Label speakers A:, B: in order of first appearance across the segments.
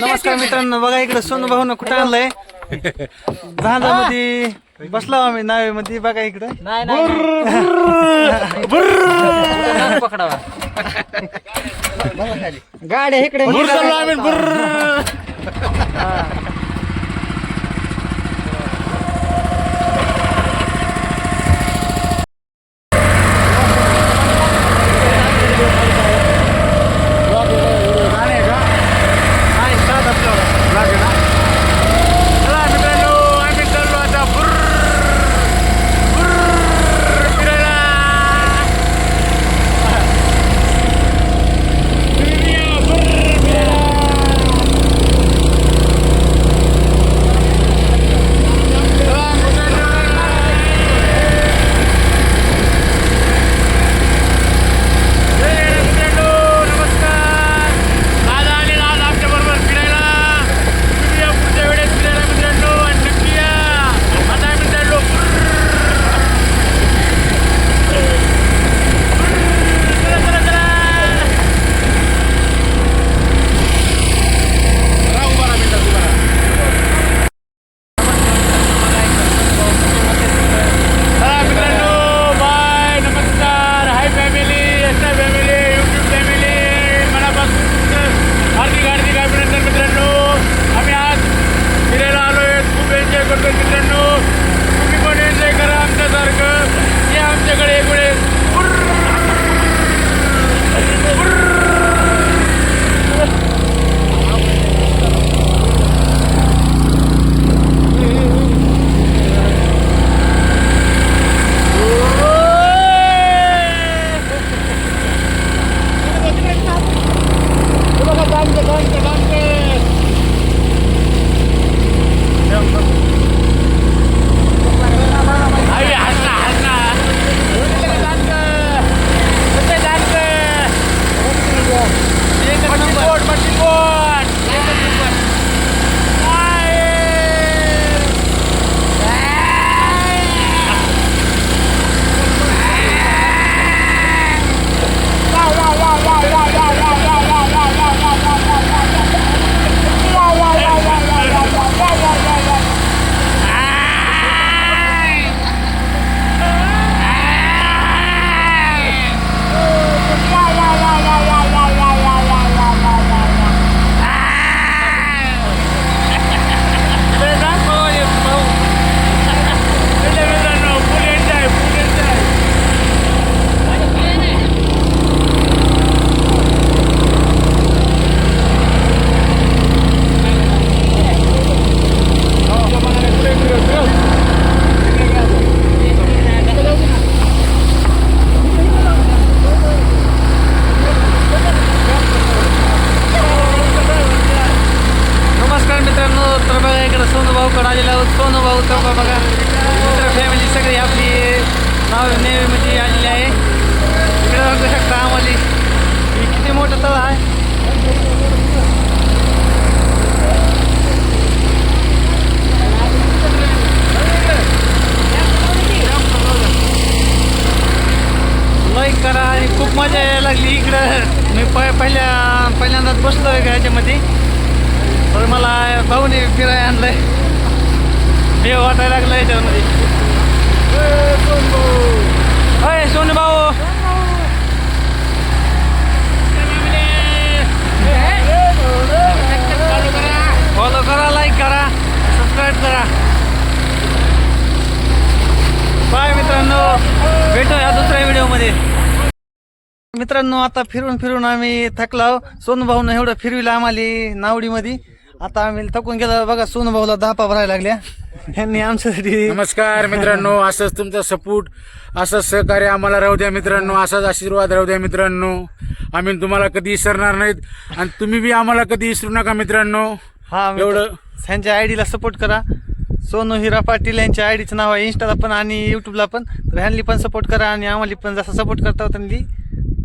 A: नमस्कार मित्रांनो बघा इकडे सोनू भाऊ कुठं आणलंय? जहाजामध्ये बसलो आम्ही नावेमध्ये बघा इकडं.
B: नाही नाही पकडावा. गाड्या इकडे
A: तर बघा इकडे सोनू भाऊकडे आलेला आहोत सोनू भाऊ तर बघा मित्र फॅमिली सगळी आपली नाव नेहमीमध्ये आलेली आहे इकडे बघू शकता आम्हाला किती मोठं तळ आहे लाईक करा आणि खूप मजा यायला लागली इकडं मी प पहिल्या पहिल्यांदाच बसलो आहे ह्याच्यामध्ये तर मला भाऊने फिरायला आणलंय. हे वाटायला लागलं याच्यामध्ये. अय सोनू भाऊ फॉलो करा लाईक करा सबस्क्राईब करा. बाय मित्रांनो. भेटूया दुसऱ्या व्हिडिओमध्ये. मित्रांनो आता फिरून फिरून आम्ही थकलो सोनू भाऊनं एवढं फिरविलं आम्हाला नावडीमध्ये. आता आम्ही थकून गेलो. बघा सोनू भाऊला दहा भरायला लागल्या. यांनी आमच्यासाठी
C: नमस्कार मित्रांनो. असंच तुमचा सपोर्ट असंच सहकार्य आम्हाला राहू द्या मित्रांनो. असाच आशीर्वाद राहू द्या मित्रांनो. आम्ही तुम्हाला कधी विसरणार नाहीत. आणि तुम्ही बी आम्हाला कधी विसरू नका मित्रांनो.
A: हा
C: एवढं
A: ह्यांच्या आयडीला सपोर्ट करा. सोनू हिरा पाटील यांच्या आयडीचं नाव आहे इंस्टाला पण आणि युट्यूबला पण. तर ह्यांनी पण सपोर्ट करा आणि आम्हाला पण जसा सपोर्ट करता त्यांनी.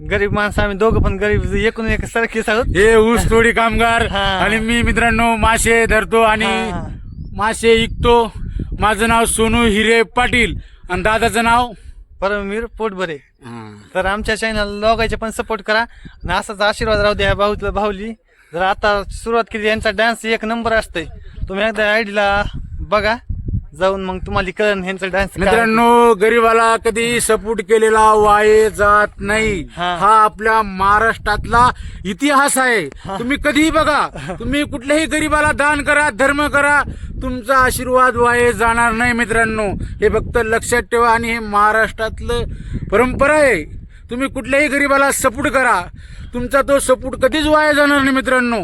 A: गरीब माणसं आम्ही दोघं पण गरीब एकूण एक सारखेच आहोत
C: हे ऊस तोडी कामगार
A: हा.
C: आणि मी मित्रांनो मासे धरतो आणि
A: हा.
C: मासे विकतो माझं नाव सोनू हिरे पाटील आणि दादाचं नाव?
A: परमवीर पोटभरे. तर आमच्या चॅनल लोकांचे पण सपोर्ट करा. आणि असाच आशीर्वाद राहू द्या भाऊ भाऊली. जर आता सुरुवात केली यांचा डान्स एक नंबर असतोय. तुम्ही एकदा आयडीला बघा. जाऊन मग तुम्हाला कळण यांचा डान्स
B: मित्रांनो गरीबाला कधी सपोर्ट केलेला वाये जात नाही.
A: हा.
B: आपल्या महाराष्ट्रातला इतिहास आहे. तुम्ही कधीही बघा तुम्ही कुठल्याही गरीबाला दान करा धर्म करा तुमचा आशीर्वाद वाये जाणार नाही मित्रांनो. हे फक्त लक्षात ठेवा आणि हे महाराष्ट्रातलं परंपरा आहे. तुम्ही कुठल्याही गरीबाला सपोर्ट करा. तुमचा तो सपोर्ट कधीच वाया जाणार नाही मित्रांनो.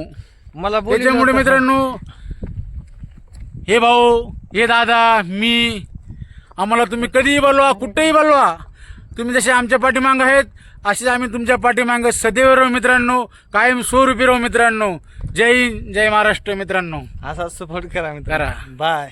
A: मला
B: त्याच्यामुळे. मित्रांनो हे भाऊ हे दादा मी. आम्हाला तुम्ही कधीही बोलवा कुठेही बोलवा. तुम्ही जसे आमच्या पाठीमागं आहेत असेच आम्ही तुमच्या पाठीमागं सदैव राहू मित्रांनो कायम स्वरूपी राहू मित्रांनो. जय हिंद जय महाराष्ट्र मित्रांनो.
A: असा सपोर्ट करा मित्र
B: करा.
A: बाय